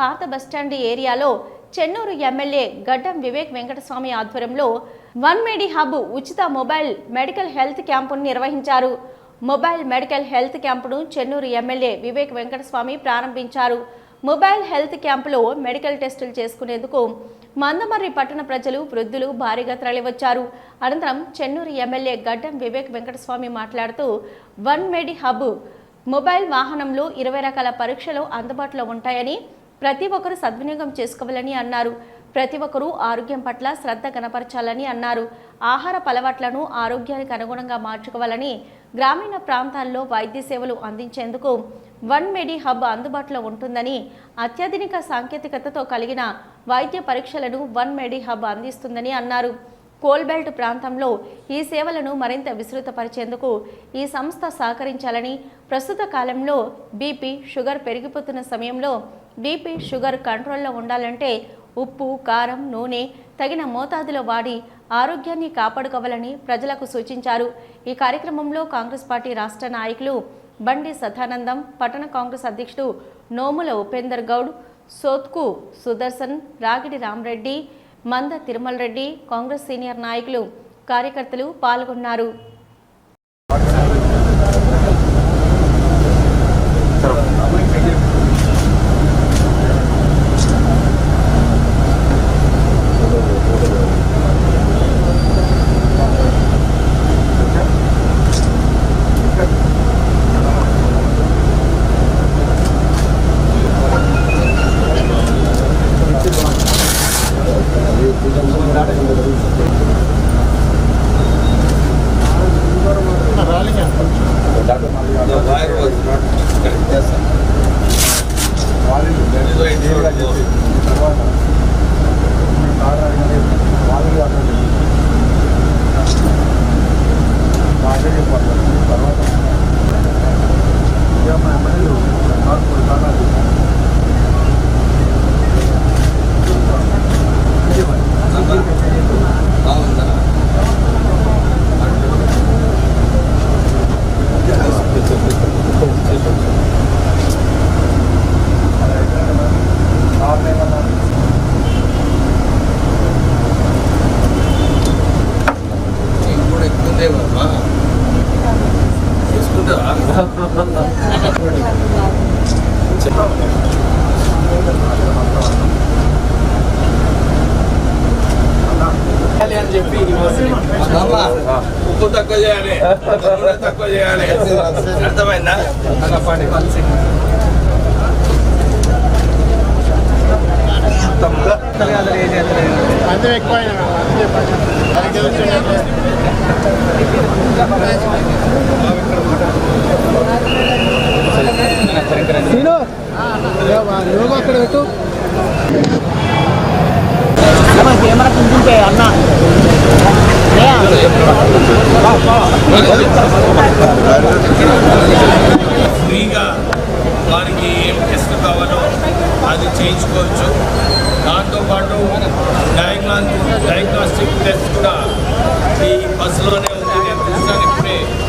పాత బస్టాండ్ ఏరియాలో చెన్నూరు ఎమ్మెల్యే గడ్డం వివేక్ వెంకటస్వామి ఆధ్వర్యంలో వన్ మేడి హబ్ ఉచిత మొబైల్ మెడికల్ హెల్త్ క్యాంపును నిర్వహించారు. Mobile medical health క్యాంపును Chennur M L A Vivek Venkataswamy ప్రారంభించారు. మొబైల్ హెల్త్ క్యాంపులో మెడికల్ టెస్టులు చేసుకునేందుకు మందమర్రి పట్టణ ప్రజలు వృద్ధులు భారీగా తరలివచ్చారు. అనంతరం చెన్నూరు ఎమ్మెల్యే గడ్డం వివేక్ వెంకటస్వామి మాట్లాడుతూ వన్ మెడి హబ్ మొబైల్ వాహనంలో ఇరవై రకాల పరీక్షలు అందుబాటులో ఉంటాయని ప్రతి ఒక్కరూ సద్వినియోగం చేసుకోవాలని అన్నారు. ప్రతి ఒక్కరూ ఆరోగ్యం పట్ల శ్రద్ధ కనపరచాలని అన్నారు. ఆహార అలవాట్లను ఆరోగ్యానికి అనుగుణంగా మార్చుకోవాలని గ్రామీణ ప్రాంతాల్లో వైద్య సేవలు అందించేందుకు వన్ మెడి హబ్ అందుబాటులో ఉంటుందని అత్యాధునిక సాంకేతికతతో కలిగిన వైద్య పరీక్షలను వన్ మెడి హబ్ అందిస్తుందని అన్నారు. కోల్బెల్ట్ ప్రాంతంలో ఈ సేవలను మరింత విస్తృతపరిచేందుకు ఈ సంస్థ సహకరించాలని ప్రస్తుత కాలంలో బీపీ షుగర్ పెరిగిపోతున్న సమయంలో బీపీ షుగర్ కంట్రోల్లో ఉండాలంటే ఉప్పు కారం నూనె తగిన మోతాదులో వాడి ఆరోగ్యాన్ని కాపాడుకోవాలని ప్రజలకు సూచించారు. ఈ కార్యక్రమంలో కాంగ్రెస్ పార్టీ రాష్ట్ర నాయకులు బండి సదానందం పట్టణ కాంగ్రెస్ అధ్యక్షుడు నోముల ఉపేందర్ గౌడ్ సోత్కు సుదర్శన్ రాగిడి రామరెడ్డి మంద తిరుమల రెడ్డి కాంగ్రెస్ సీనియర్ నాయకులు కార్యకర్తలు పాల్గొన్నారు. y los అని చెప్పి ఉప్పు తక్కువ చేయాలి తక్కువ చేయాలి అర్థమైందా? అంతే ఎక్కువ సీను యోగా అక్కడ పెట్టు కెమెరా కుంటుంటే అన్న ఫ్రీగా వారికి ఏం టెస్ట్ కావాలో అది చేయించుకోవచ్చు. దాంతోపాటు డయాగ్నాస్ డయాగ్నాస్టిక్ టెస్ట్ కూడా ఈ బస్సులోనే ఉంది నేను చూసాను ఇప్పుడే గుడ్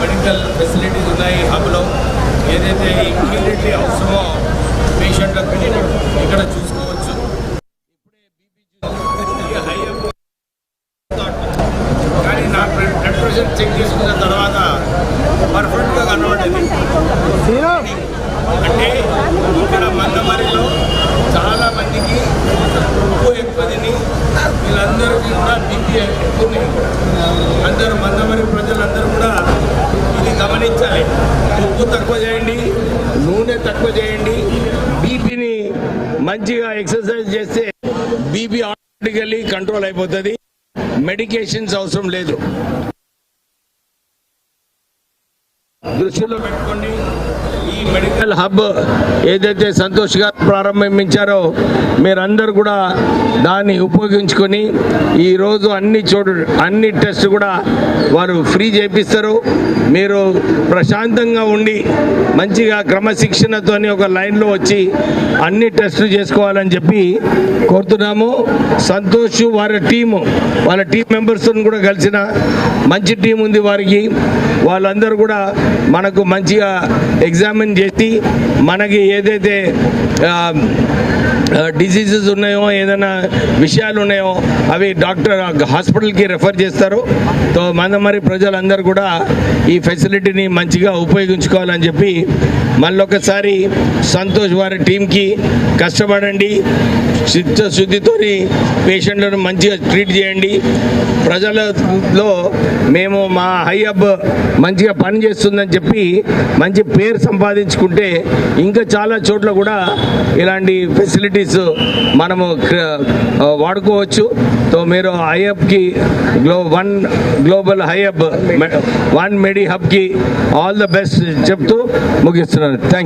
మెడికల్ ఫెసిలిటీస్ ఉన్నాయి హబ్లో ఏదైతే ఇమ్మీడియట్లీ అవసరమో పేషెంట్లకు ఇక్కడ చూసుకోవచ్చు కానీ నా బ్లడ్ ప్రెషర్ చెక్ చేసుకున్న తర్వాత పర్ఫెక్ట్గా కనబడింది అంటే ఇక్కడ మందమరిలో చాలా మందికి ఉప్పు ఎక్కువ తిని అందరికీ కూడా బీపీ ఎక్కువ అందరూ మందమరి ప్రజలందరూ కూడా ఇది గమనించాలి. ఉప్పు తక్కువ చేయండి నూనె తక్కువ చేయండి. బీపీని మంచిగా ఎక్సర్సైజ్ చేస్తే బీపీ ఆటోమేటికల్లీ కంట్రోల్ అయిపోతుంది. మెడికేషన్స్ అవసరం లేదు. దృష్టిలో పెట్టుకోండి. ఈ మెడికల్ హబ్ ఏదైతే సంతోష్గా ప్రారంభించారో మీరందరూ కూడా దాన్ని ఉపయోగించుకొని ఈరోజు అన్ని చోటు అన్ని టెస్ట్ కూడా వారు ఫ్రీ చేపిస్తారు. మీరు ప్రశాంతంగా ఉండి మంచిగా క్రమశిక్షణతోని ఒక లైన్లో వచ్చి అన్ని టెస్టులు చేసుకోవాలని చెప్పి కోరుతున్నాము. సంతోష్ వారి టీము వాళ్ళ టీం మెంబర్స్తో కూడా కలిసిన మంచి టీం ఉంది వారికి. వాళ్ళందరూ కూడా మనకు మంచిగా ఎగ్జామిన్ చేసి మనకి ఏదైతే డిసీజెస్ ఉన్నాయో ఏదైనా విషయాలు ఉన్నాయో అవి డాక్టర్ హాస్పిటల్కి రెఫర్ చేస్తారు. తో మన మరి ప్రజలందరూ కూడా ఈ ఫెసిలిటీని మంచిగా ఉపయోగించుకోవాలని చెప్పి మళ్ళొకసారి సంతోష్ వారి టీంకి కష్టపడండి. చిత్తశుద్ధితో పేషెంట్లను మంచిగా ట్రీట్ చేయండి. ప్రజలలో మేము మా హై హబ్ మంచిగా పనిచేస్తుందని చెప్పి మంచి పేరు సంపాదించుకుంటే ఇంకా చాలా చోట్ల కూడా ఇలాంటి ఫెసిలిటీస్ మనము వాడుకోవచ్చు. సో మీరు హై హబ్కి glow one global high hub one medi హబ్కి all the best చెప్తూ ముగిస్తున్నాను. థ్యాంక్